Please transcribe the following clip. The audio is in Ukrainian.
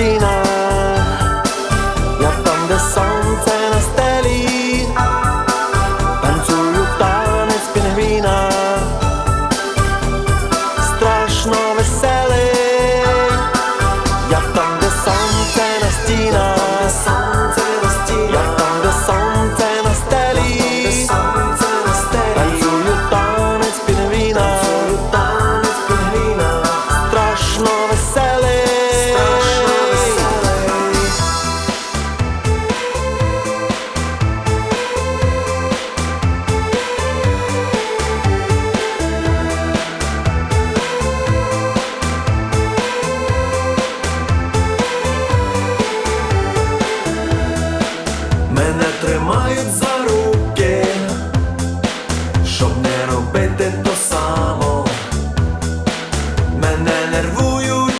Regina Ja tam, gde sunce na stelí Tancujú ptány z pingvína тримають за руки, щоб не робити то само, мене нервує.